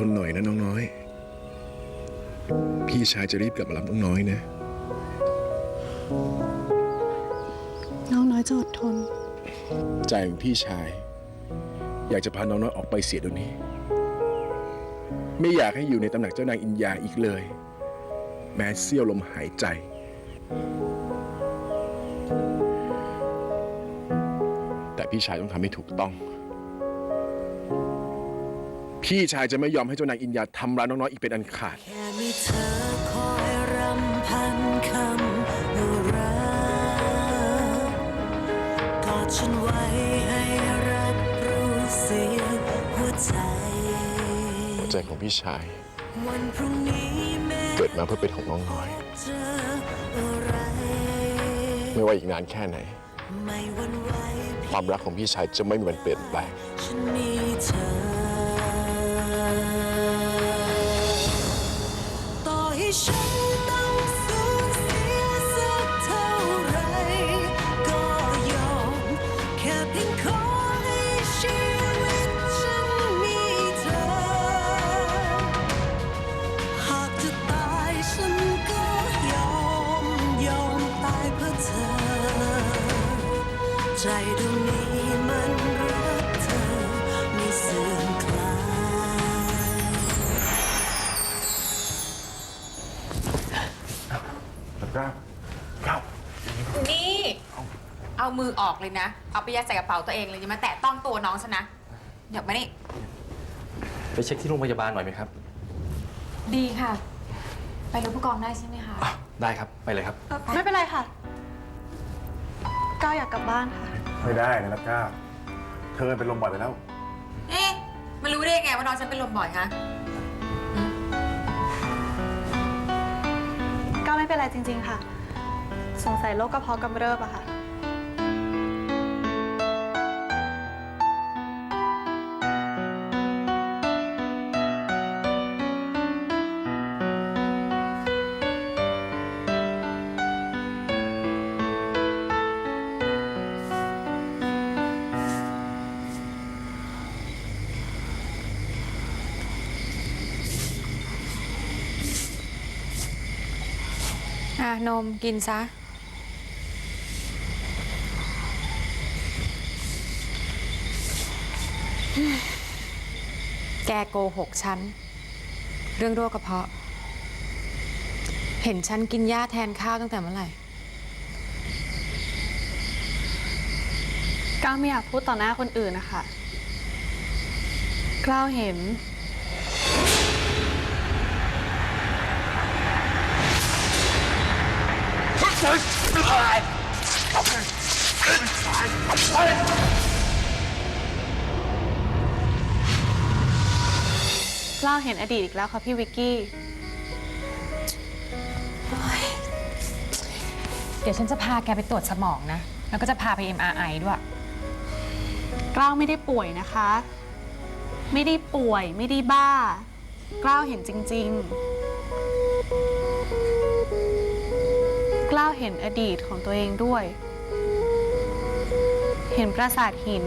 ทนหน่อยนะน้องน้อย พี่ชายจะรีบกลับมารับน้องน้อยนะ น้องน้อยจะอดทน ใจของพี่ชาย อยากจะพาน้องน้อยออกไปเสียเดี๋ยวนี้ ไม่อยากให้อยู่ในตำหนักเจ้านางอินยาอีกเลย แม้เสี้ยวลมหายใจ แต่พี่ชายต้องทำให้ถูกต้อง พี่ชายจะไม่ยอมให้เจ้านางอินยาทำร้ายน้องน้อยอีกเป็นอันขาด แค่มีเธอคอยรำพันคำว่ารักกอดฉันไว้ให้รับรู้เสียงหัวใจใจของพี่ชายวันพรุ่งนี้แม้เกิดมาเพื่อเป็นของน้องน้อย เจออะไร ไม่ว่าอีกนานแค่ไหน ไม่หวันไหวความรักของพี่ชายจะไม่มีวันเปลี่ยนแปลง ฉันมีเธอ เพื่อเธอ ใจดวงนี้มันรักเธอไม่เสื่อมคลายนี่ เอามือออกเลยนะ เอาไปยัดใส่กระเป๋าตัวเองเลยอย่ามาแตะต้องตัวน้องฉันนะ เดี๋ยวมานี่ ไปเช็คที่โรงพยาบาลหน่อยไหมครับดีค่ะ ไปรถผู้กองได้ใช่ไหมคะ อะได้ครับ ไปเลยครับ ไม่เป็นไรค่ะ ก้าวอยากกลับบ้านค่ะ ไม่ได้นะลักก้าเธอเป็นลมบ่อยไปแล้ว เอ๊ะ มันรู้ได้ยังไงว่าน้องฉันเป็นลมบ่อยคะก้าวไม่เป็นไรจริง ๆ ค่ะ สงสัยโรคกระเพาะกำเริบอะค่ะ อะ นมกินซะ แกโกหกฉัน เรื่องโรคกระเพาะ เห็นฉันกินหญ้าแทนข้าวตั้งแต่เมื่อไหร่ ก้าวไม่อยากพูดต่อหน้าคนอื่นนะคะ กล้าวเห็น กล้าวเห็นอดีตอีกแล้วค่ะพี่วิกกี้ เดี๋ยวฉันจะพาแกไปตรวจสมองนะ แล้วก็จะพาไป MRI ด้วย กล้าวไม่ได้ป่วยนะคะ ไม่ได้ป่วยไม่ได้บ้า กล้าวเห็นจริงๆก ล้าวเห็นอดีตของตัวเองด้วย เห็นปราสาทหิน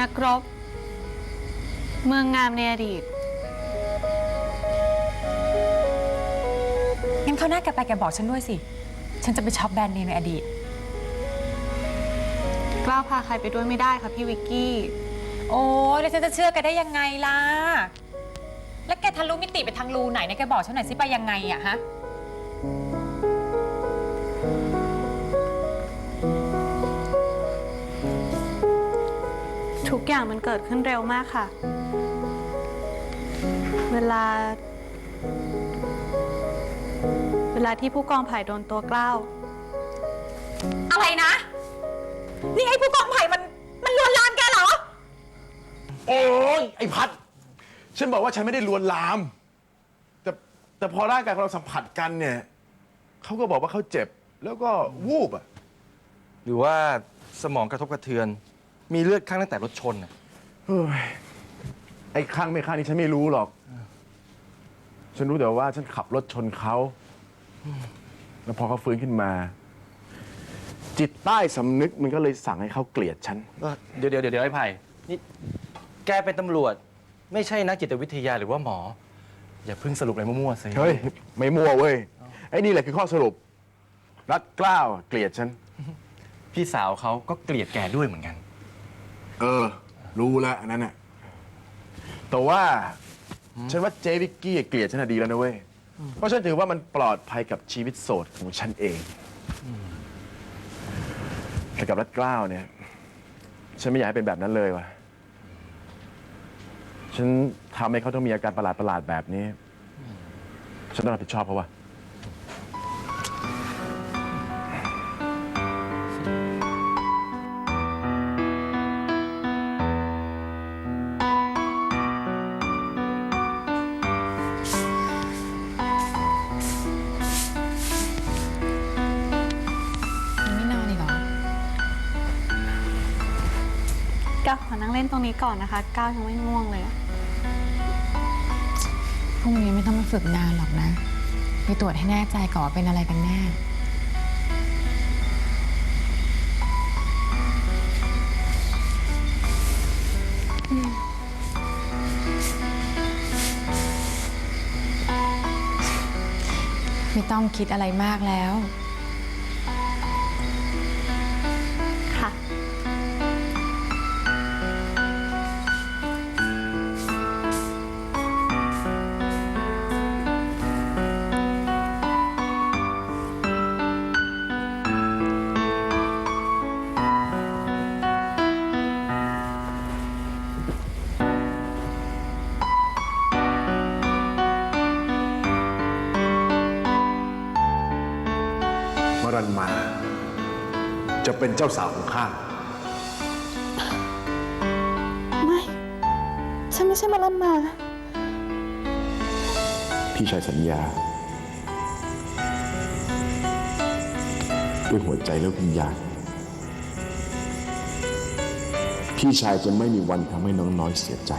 นักรบ เมืองงามในอดีต งั้นเขาวหน้าแกไปแกบอกฉันด้วยสิ ฉันจะไปช็อปแบรนด์เนมในอดีต กล้าวพาใครไปด้วยไม่ได้ค่ะพี่วิกกี้ โอ้ยแล้วฉันจะเชื่อแกได้ยังไงล่ะ แล้วแกทะลุมิติไปทางรูไหนเนี่ยแกบอกฉันหน่อยสิไปยังไงอะฮะ อย่างมันเกิดขึ้นเร็วมากค่ะ เวลา เวลาที่ผู้กองไผ่โดนตัวกล้าวอะไรนะ นี่ไอ้ผู้กองไผ่มันมันลวนลามแกเหรอ โอ้ยไอ้พัด ฉันบอกว่าฉันไม่ได้ลวนลาม แต่แต่พอร่างกายของเราสัมผัสกันเนี่ยเขาก็บอกว่าเขาเจ็บ แล้วก็วูบอะหรือว่าสมองกระทบกระเทือน มีเลือดข้างตั้งแต่รถชนน่ะเฮ้ยไอ้ข้างไม่ข้างนี่ฉันไม่รู้หรอก ฉันรู้แต่ว่าฉันขับรถชนเขา แล้วพอเขาฟื้นขึ้นมา จิตใต้สำนึกมันก็เลยสั่งให้เขาเกลียดฉันเดี๋ยวเดี๋ยวเดี๋ยวไอ้ไผ่นี่แกเป็นตำรวจ ไม่ใช่นักจิตวิทยาหรือว่าหมอ อย่าเพิ่งสรุปอะไรมั่วๆสิ เฮ้ย ไม่มั่วเว้ย ไอ้นี่แหละคือข้อสรุป รัดเกล้าวเกลียดฉัน พี่สาวเขาก็เกลียดแกด้วยเหมือนกัน เออ รู้แล้วอันนั้นน่ะแต่ว่าฉันว่าเจวิกกี้เกลียดฉันน่ะดีแล้วนะเว้ย เพราะฉันถือว่ามันปลอดภัยกับชีวิตโสดของฉันเอง แต่กับรัดเกล้าวเนี่ย ฉันไม่อยากให้เป็นแบบนั้นเลยว่ะ ฉันทำให้เขาต้องมีอาการประหลาดประหลาดๆแบบนี้ ฉันต้องรับผิดชอบเขาะว่ะยัง นั่งเล่นตรงนี้ก่อนนะคะ ก้าวยังไม่ง่วงเลยอะพรุ่งนี้ไม่ต้องมาฝึกงานหรอกนะ ไปตรวจให้แน่ใจก่อนว่าเป็นอะไรกันแน่ ไม่ต้องคิดอะไรมากแล้ว วรันมา จะเป็นเจ้าสาวของข้า ไม่ ฉันไม่ใช่มาลันมา พี่ชายสัญญา ด้วยหัวใจและวิญญาณพี่ชายจะไม่มีวันทำให้น้องน้อยเสียใจ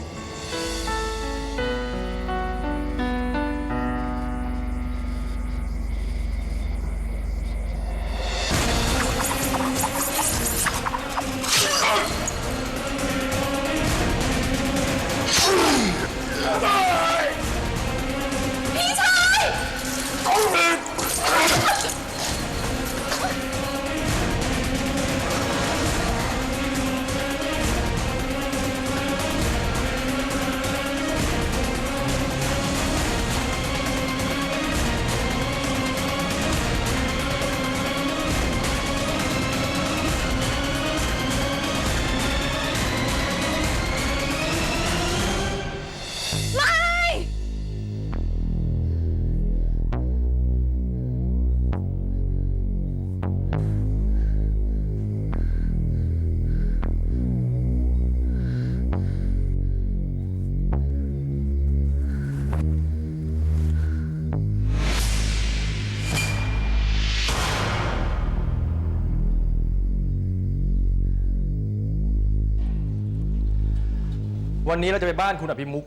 วันนี้เราจะไปบ้านคุณอภิมุก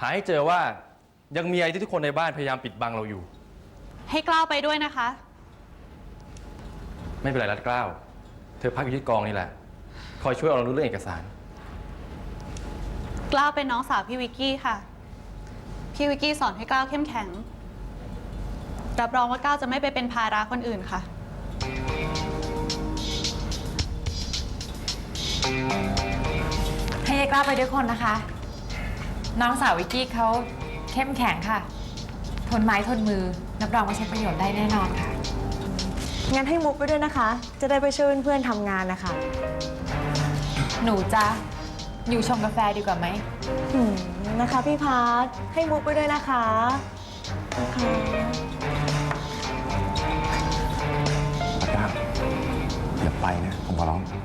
หาให้เจอว่ายังมีอะไรที่ทุกคนในบ้านพยายามปิดบังเราอยู่ ให้กล้าวไปด้วยนะคะ ไม่เป็นไรรัดเกล้าว เธอพักอยู่ที่กองนี่แหละ คอยช่วยเอาเรารู้เรื่องเอกสาร กล้าวเป็นน้องสาวพี่วิกกี้ค่ะ พี่วิกกี้สอนให้กล้าวเข้มแข็ง รับรองว่าก้าวจะไม่ไปเป็นภาระคนอื่นค่ะ กล้าไปด้วยคนนะคะ น้องสาววิกกี้เขาเข้มแข็งค่ะ ทนไม้ทนมือรับรองว่าใช้ประโยชน์ได้แน่นอนค่ะ งั้นให้มุกไปด้วยนะคะ จะได้ไปช่วยเพื่อนๆทำงานนะคะหนูจะอยู่ชงกาแฟดีกว่าไหมหืมนะคะพี่พัทให้มุกไปด้วยนะคะนะคะอาก้าอย่าไปนะ ผมขอร้อง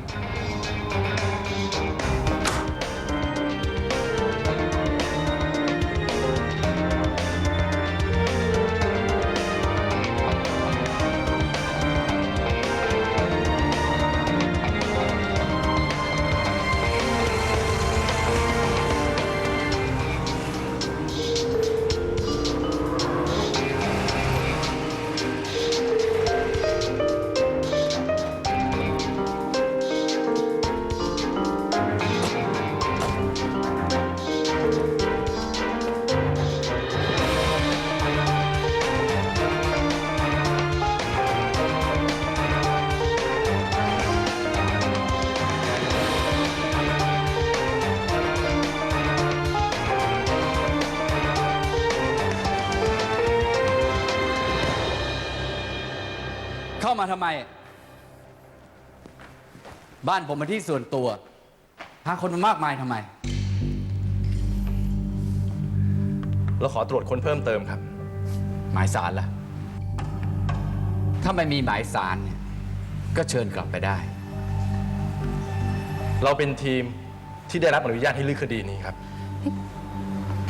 มาทำไม บ้านผมเป็นที่ส่วนตัวพาคนมามากมายทำไม เราขอตรวจค้นเพิ่มเติมครับ หมายสารล่ะ ถ้าไม่มีหมายสารเนี่ยก็เชิญกลับไปได้ เราเป็นทีมที่ได้รับอนุญาตให้ลื้อคดีนี้ครับ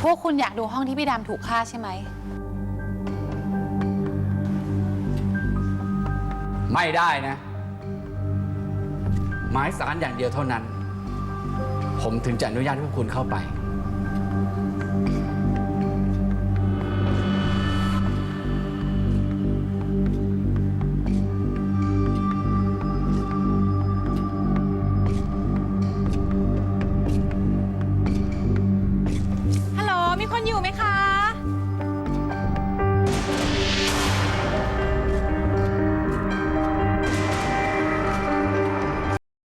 พวกคุณอยากดูห้องที่พี่ดำถูกฆ่าใช่ไหม ไม่ได้นะ หมายสารอย่างเดียวเท่านั้น ผมถึงจะอนุญาตให้พวกคุณเข้าไป